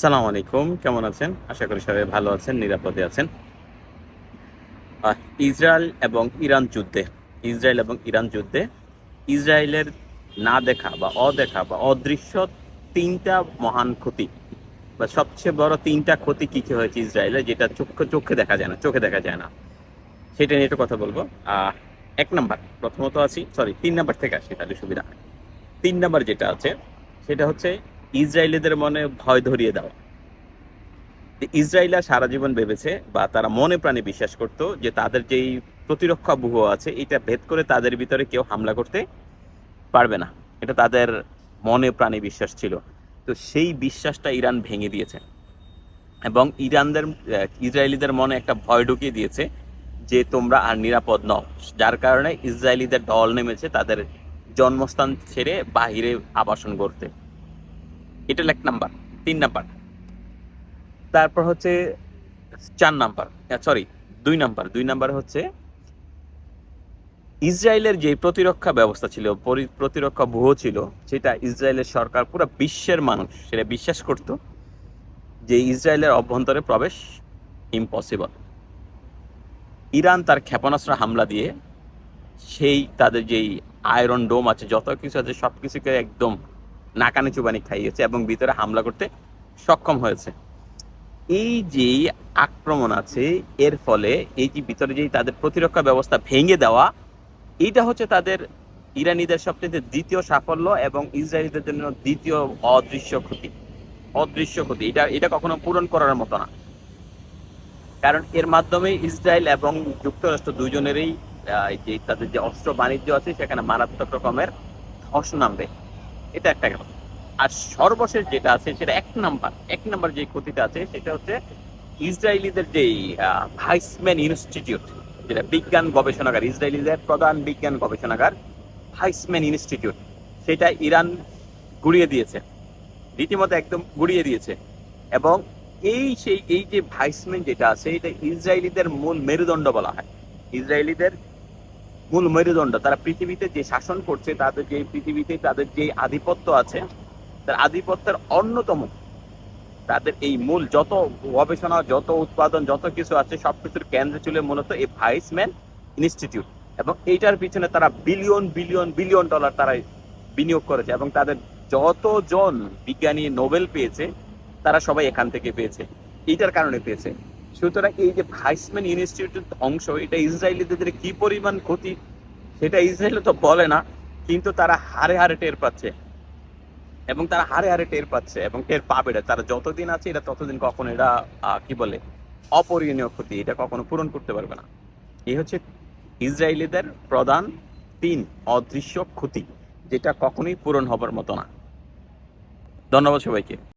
সালাম আলাইকুম। কেমন আছেন? আশা করি সবাই ভালো আছেন, নিরাপদে আছেন। ইসরায়েল এবং ইরান যুদ্ধে, ইসরায়েল এবং ইরান যুদ্ধে ইসরায়েলের না দেখা বা অদেখা বা অদৃশ্য তিনটা মহান ক্ষতি বা সবচেয়ে বড় তিনটা ক্ষতি কি কি হয়েছে ইসরায়েলের যেটা চোখে চোখে দেখা যায় না, চোখে দেখা যায় না? সেটা নিয়ে একটু কথা বলব। এক নাম্বার, প্রথমত আছি সরি তিন নাম্বার থেকে আসি তাহলে সুবিধা হয়। তিন নাম্বার যেটা আছে, সেটা হচ্ছে ইসরায়েলিদের মনে ভয় ধরিয়ে দেওয়া ইসরায়েলরা সারা জীবন ভেবেছে বা তারা মনে প্রাণে বিশ্বাস করত যে তাদের যেই প্রতিরক্ষা ব্যূহ আছে, এটা ভেদ করে তাদের ভিতরে কেউ হামলা করতে পারবে না। এটা তাদের মনে প্রাণে বিশ্বাস ছিল। তো সেই বিশ্বাসটা ইরান ভেঙে দিয়েছে। এবং ইরানদের, ইসরায়েলিদের মনে একটা ভয় ঢুকিয়ে দিয়েছে যে তোমরা আর নিরাপদ নও। যার কারণে ইসরায়েলিদের ঢল নেমেছে তাদের জন্মস্থান ছেড়ে বাহিরে আবাসন করতে এটা এক নাম্বার, তিন নাম্বার। তারপর হচ্ছে চার নাম্বার সরি দুই নাম্বার। দুই নাম্বার হচ্ছে ইসরায়েলের যে প্রতিরক্ষা ব্যবস্থা ছিল প্রতিরক্ষা ব্যূহ ছিল, সেটা ইসরায়েলের সরকার পুরো বিশ্বের মানুষ, সেটা বিশ্বাস করত যে ইসরায়েলের অভ্যন্তরে প্রবেশ ইম্পসিবল ইরান তার ক্ষেপণাস্ত্র হামলা দিয়ে সেই তাদের যেই আয়রন ডোম আছে, যত কিছু আছে সব কিছুকে একদম নাকানি চুবানি খাইয়েছে এবং ভিতরে হামলা করতে সক্ষম হয়েছে। এই যে আক্রমণ আছে, এর ফলে এই যে ভিতরে যেই তাদের প্রতিরক্ষা ব্যবস্থা ভেঙে দেওয়া, এইটা হচ্ছে তাদের ইরানিদের সবচেয়ে দ্বিতীয় সাফল্য এবং ইসরায়েলিদের জন্য দ্বিতীয় অদৃশ্য ক্ষতি। অদৃশ্য ক্ষতি। এটা এটা কখনো পূরণ করার মতো না। কারণ এর মাধ্যমে ইসরায়েল এবং যুক্তরাষ্ট্র দুজনেরই যে তাদের যে অস্ত্র বাণিজ্য আছে, সেখানে মারাত্মক রকমের ধস নামবে। এটা একটা গেল আর সর্বশেষ যেটা আছে, সেটা এক নাম্বার এক নাম্বার যে ক্ষতিটা আছে, সেটা হচ্ছে ইসরায়েলিদের যে ভাইসম্যান ইনস্টিটিউট যেটা বিজ্ঞান গবেষণাগার, ইসরায়েলিদের প্রধান বিজ্ঞান গবেষণাগার ভাইসম্যান ইনস্টিটিউট সেটা ইরান গুড়িয়ে দিয়েছে। রীতিমতো একদম গুড়িয়ে দিয়েছে। এবং এই সেই, এই যে ভাইসম্যান যেটা আছে, এটা ইসরায়েলিদের মূল মেরুদণ্ড বলা হয়। ইসরায়েলিদের মূল মেরুদণ্ড, তারা পৃথিবীতে যে শাসন করছে, তাদের যে পৃথিবীতে তাদের যে আধিপত্য আছে, তার আধিপত্যের অন্যতম। তাদের এই মূল যত গবেষণা, যত উৎপাদন, যত কিছু আছে সবকিছুর কেন্দ্রে ছিল মূলত এই ভাইসম্যান ইনস্টিটিউট। এবং এইটার পিছনে তারা বিলিয়ন বিলিয়ন বিলিয়ন ডলার তারা বিনিয়োগ করেছে এবং তাদের যতজন বিজ্ঞানী নোবেল পেয়েছে, তারা সবাই এখান থেকে পেয়েছে। এইটার কারণে পেয়েছে। সুতরাং এই যে ভাইসম্যান ইনস্টিটিউটের ধ্বংস এটা ইসরায়েলিদের কি পরিমাণ ক্ষতি, সেটা ইসরায়েল তো বলে না, কিন্তু তারা হারে হারে টের পাচ্ছে। এবং তারা হারে হারে টের পাচ্ছে এবং টের পাবে না। তারা যতদিন আছে এটা ততদিন কখনো এটা কি বলে, অপরিণীয় ক্ষতি, এটা কখনো পূরণ করতে পারবে না। এই হচ্ছে ইসরায়েলিদের প্রধান তিন অদৃশ্য ক্ষতি, যেটা কখনোই পূরণ হবার মতো না। ধন্যবাদ সবাইকে।